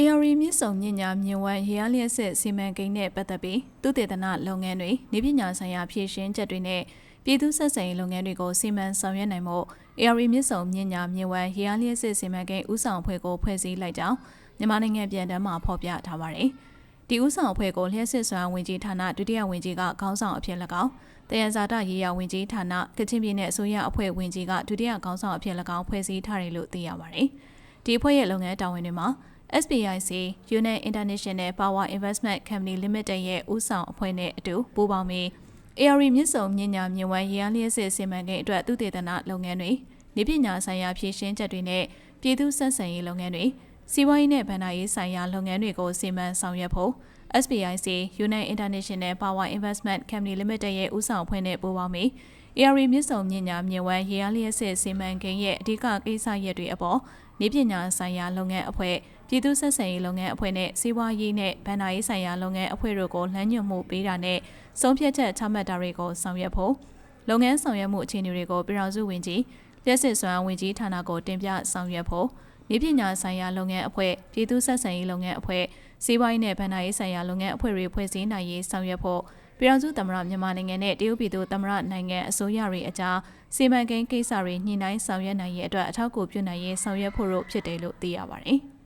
AR မြစ်ဆုံမြညာမြင်ဝမ်းရေအားလျက်စစ်စီမံကိန်းနဲ့ပတ်သက်ပြီးသုတေသနလုပ်ငန်းတွေနေပညာဆိုင်ရာဖြည့်ရှင်းချက်တွေနဲ့ပြည်သူ့ဆက်ဆံရေးလုပ်ငန်းတွေကိုစီမံဆောင်ရွက်နိုင်ဖို့ AR မြစ်ဆုံမြညာမြင်ဝမ်းရေအားလျက်စစ်စီမံကိန်းဥဆောင်အဖွဲ့ကိုဖွဲ့စည်းလိုက်ကြောင်းမြန်မာနိုင်ငံပြည်ထမ်းမှာဖော်ပြထားပါတယ်။ဒီဥဆောင်အဖွဲ့ကိုလျှက်စစ်စွမ်းဝင်ကြီးဌာနဒုတိယဝင်ကြီးကခေါင်းဆောင်အဖြစ်၎င်းတယံဇာတရေးရာဝင်ကြီးဌာနကချင်ပြည်နယ်အစိုးရအဖွဲ့ဝင်ကြီးကဒုတိယခေါင်းဆောင်အဖြစ်၎င်းဖွဲ့စည်းထားတယ်လို့သိရပါတယ်။ဒီအဖွဲ့ရဲ့လုပ်ငန်းတာဝန်တွေမှာ SPIC Union International Power Investment Company Limited ရဲ့ဦးဆောင်အဖွဲ့နဲ့အတူပူးပေါင်းပြီး AR မြစ်ဆုံမြညာမြဝန်းရေအားလျက်စစ်စီမံကိန်းအတွက်သုတေသနလုပ်ငန်းတွေနေပညာဆိုင်ရာဖြည့်ရှင်းချက်တွေနဲ့ပြည်သူ့ဆက်ဆံရေးလုပ်ငန်းတွေစီးပွားရေးနဲ့ဗဏ္ဍာရေးဆိုင်ရာလုပ်ငန်းတွေကိုစီမံဆောင်ရွက်ဖို့ SPIC Union International Power Investment Company Limited ရဲ့ဦးဆောင်အဖွဲ့နဲ့ပူးပေါင်းပြီး AR မြစ်ဆုံမြညာမြဝန်းရေအားလျက်စစ်စီမံကိန်းရဲ့အဓိကကိစ္စရပ်တွေအပေါ်နေပညာဆိုင်ရာလုပ်ငန်းအဖွဲ့ ပြည်သူ့ဆက်ဆံရေးလုပ်ငန်းအဖွဲ့နဲ့စီးပွားရေးနဲ့ဗဏ္ဍာရေးဆိုင်ရာလုပ်ငန်းအဖွဲ့တို့ကိုလမ်းညွှန်မှုပေးတာနဲ့ဆုံးဖြတ်ချက်ချမှတ်တာတွေကိုဆောင်ရွက်ဖို့လုပ်ငန်းဆောင်ရွက်မှုအခြေအနေတွေကိုပြည်ထောင်စုဝန်ကြီးလျှက်စစ်စွမ်းဝန်ကြီးဌာနကိုတင်ပြဆောင်ရွက်ဖို့ဤပညာဆိုင်ရာလုပ်ငန်းအဖွဲ့ပြည်သူ့ဆက်ဆံရေးလုပ်ငန်းအဖွဲ့စီးပွားရေးနဲ့ဗဏ္ဍာရေးဆိုင်ရာလုပ်ငန်းအဖွဲ့တွေဖွဲ့စည်းနိုင်ရေးဆောင်ရွက်ဖို့ပြည်ထောင်စုသမ္မတမြန်မာနိုင်ငံနဲ့တရုတ်ပြည်သူသမ္မတနိုင်ငံအစိုးရတွေအကြားစီမံကိန်းကိစ္စတွေညှိနှိုင်းဆောင်ရွက်နိုင်ရေးအတွက်အထောက်အကူပြုနိုင်ရေးဆောင်ရွက်ဖို့ဖြစ်တယ်လို့သိရပါတယ်။